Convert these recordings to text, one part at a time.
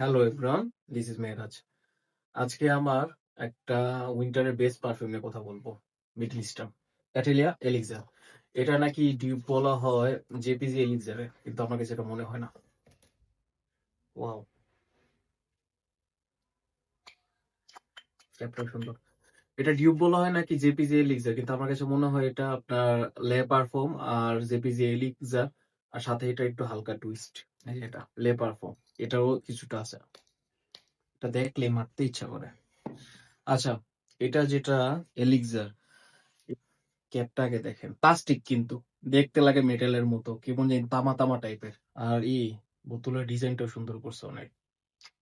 Hello everyone this is Mehraj আজকে আমার একটা উইন্টারের বেস্ট পারফিউম নিয়ে কথা বলব মিডল ইস্টার্ন ক্যাটেলিয়া এলিক্সার এটা নাকি ডিউপ বলা হয় জেপিজি এলিক্সারে কিন্তু আমার কাছে এটা মনে হয় না। ওয়াও ক্যাপটাও সুন্দর। এটা ডিউপ বলা হয় নাকি জেপিজি এলিক্সার কিন্তু আমার কাছে মনে হয় এটা আপনার লে পারফর্ম আর জেপিজি এলিক্সার আর সাথে এটা একটু হালকা টুইস্ট এটা, লেপার পারফর্ম এটাও কিছুটা আছে। এটা দেখলে মারতে ইচ্ছা করে। আচ্ছা এটা যেটা এলিক্সার ক্যাপটাকে দেখেন। প্লাস্টিক কিন্তু, দেখতে লাগে মেটালের মতো, কেমন জানি তামা তামা টাইপের আর ই বোতলের ডিজাইনটাও সুন্দর করছে অনেক।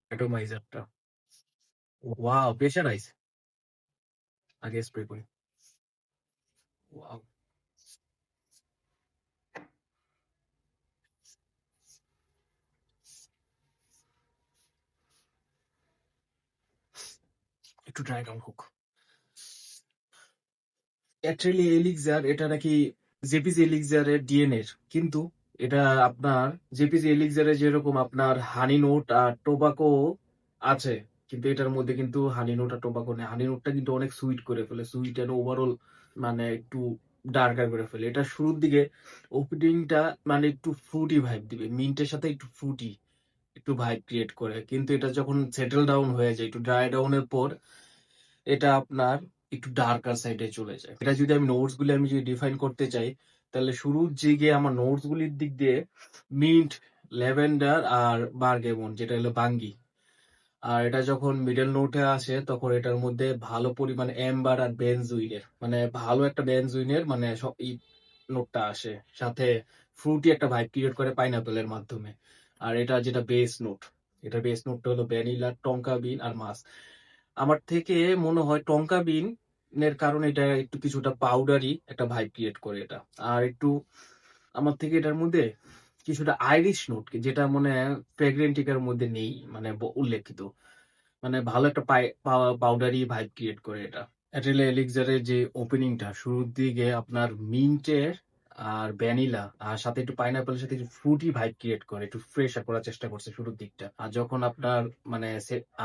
অ্যাটোমাইজারটা ওয়াও প্রেশারাইজ আগে স্প্রে করি। ওয়াও একটু ড্রাই ডাউন হোক। অ্যাকচুয়ালি এলিক্সার এটা নাকি জেপিজি এলিক্সারের কিন্তু এটা আপনার যেরকম আপনার হানি নোট আর টোবাকো আছে, কিন্তু এটার মধ্যে কিন্তু হানি নোট আর টোবাকো নেই। হানি নোটটা কিন্তু অনেক সুইট করে ফেলে সুইট এন্ড ওভারঅল মানে একটু ডার্কার করে ফেলে। এটা শুরুর দিকে ওপেনিংটা মানে একটু ফ্রুটি ভাইব দিবে মিন্টের সাথে একটু ফ্রুটি একটু ভাইব ক্রিয়েট করে। কিন্তু এটা যখন সেটেল ডাউন হয়ে যায়, একটু ড্রাই ডাউনের পর এটা আপনার একটু ডার্কার সাইডে চলে যায়। এটা যদি আমি নোটস গুলি আমি যদি ডিফাইন করতে চাই, তাহলে শুরুর দিকে আমার নোটস গুলির দিক দিয়ে মিন্ট ল্যাভেন্ডার আর বার্গেমন যেটা হলো বাঙ্গি। আর এটা যখন মিডল নোটে আসে, তখন এটার মধ্যে ভালো পরিমাণ এম্বার আর বেনজুইনের মানে ভালো একটা বেনজুইনের মানে নোটটা আসে। সাথে ফ্রুটি একটা ভাইব ক্রিয়েট করে পাইনাপেলের মাধ্যমে। আর এটা যেটা বেস নোট এটা বেস নোটটা হলো ভ্যানিলা টঙ্কা বিন আর মাছ। আমার থেকে মনে হয় টঙ্কা বিন এর কারণে এটা একটু কিছুটা পাউডারি একটা ভাইব ক্রিয়েট করে এটা। আর একটু আমার থেকে এটার মধ্যে কিছুটা আইরিশ নোট যেটা মনে হয় ফ্রেগ্রেন্টিকার মধ্যে নেই মানে উল্লেখিত। মানে ভালো একটা পাউডারি ভাইব ক্রিয়েট করে এটা। অ্যাটেলে এলিক্সারের যে ওপেনিংটা শুরুর দিকে আপনার মিন্টের আর ভ্যানিলা, আর সাথে একটু পাইনাপেলের সাথে একটু ফ্রুটি ভাইব ক্রিয়েট করে, একটু ফ্রেশ করার চেষ্টা করছে শুরুর দিকটা। আর যখন আপনার মানে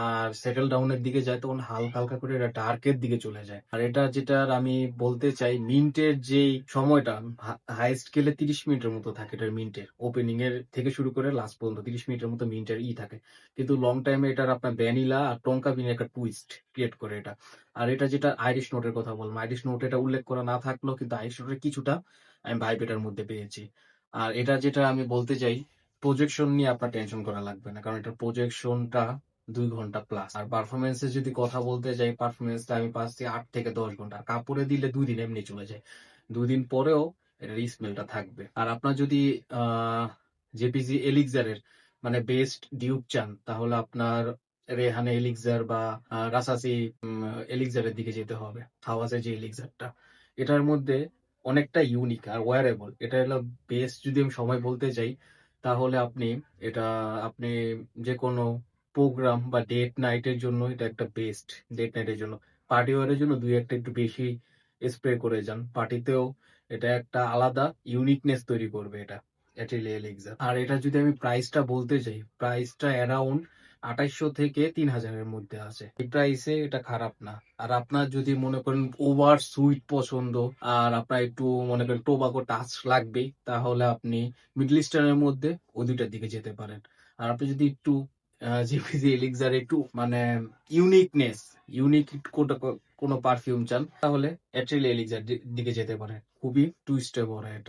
আর সেটেল ডাউনের দিকে যায়, তখন হালকা হালকা করে এটা ডার্কের দিকে চলে যায়। আর এটা যেটা আমি বলতে চাই মিন্টের যেই সময়টা হাই স্কেলে তিরিশ মিনিটের মতো থাকে এটার মিন্টের ওপেনিং এর থেকে শুরু করে লাস্ট পর্যন্ত তিরিশ মিনিটের মতো মিন্টের ই থাকে। কিন্তু লং টাইমে এটার আপনার ভ্যানিলা আর টঙ্কা বিনের একটা টুইস্ট ক্রিয়েট করে এটা। আর এটা যেটা আইরিশ নোটের কথা বললাম আইরিশ নোট এটা উল্লেখ করা না থাকলেও কিন্তু আইরিশ নোটের কিছুটা আমি ভাইব এটার মধ্যে পেয়েছি। আর এটা যেটা আমি বলতে চাই প্রজেকশন নিয়ে আপনার টেনশন করা লাগবে না, কারণ এটার প্রজেকশনটা দুই ঘণ্টা প্লাস আর পারফরমেন্সের যদি কথা বলতে যাই পারফরমেন্সটা আমি পাচ্ছি আট থেকে দশ ঘণ্টা। কাপড়ে দিলে দুই দিন এমনি চলে যায়। দুই দিন পরেও এটার স্মেলটা থাকবে। আর আপনার যদি জেপিজি এলিক্সারের মানে বেস্ট ডিউব চান, তাহলে আপনার রেহানে এলিক্সার বা রাসাসি এলিক্সারের দিকে যেতে হবে। হাওয়াজের যে এলিক্সারটা এটার মধ্যে অনেকটা ইউনিক আর ওয়ারেবল এটা হলো বেস্ট যদি আমি সময় বলতে চাই তাহলে আপনি এটা, আপনি যে কোনো প্রোগ্রাম বা ডেট নাইটের জন্য এটা একটা বেস্ট ডেট নাইটের জন্য। পার্টি ওয়ারের জন্য দুই একটা একটু বেশি স্প্রে করে যান। পার্টিতেও এটা একটা আলাদা ইউনিকনেস তৈরি করবে এটা অ্যাটেলিয়া এলিক্সার আর এটা যদি আমি প্রাইসটা বলতে চাই প্রাইসটা অ্যারাউন্ড আঠাইশশো থেকে তিন হাজারের মধ্যে আছে। এই প্রাইসে এটা খারাপ না। আর আপনার যদি মনে করেন ওভার সুইট পছন্দ, আর আপনার একটু মনে করেন টোবাকো টাচ লাগবে, তাহলে আপনি মিডল ইস্টার্নের মধ্যে ওই দুইটার দিকে যেতে পারেন। আর আপনি যদি একটু জিপিজি এলিক্সার একটু মানে ইউনিকনেস ইউনিক কোনো পারফিউম চান, তাহলে অ্যাট্রিল এলিক্সার দিকে যেতে পারেন। খুবই টুইস্টে পড়ে এটা।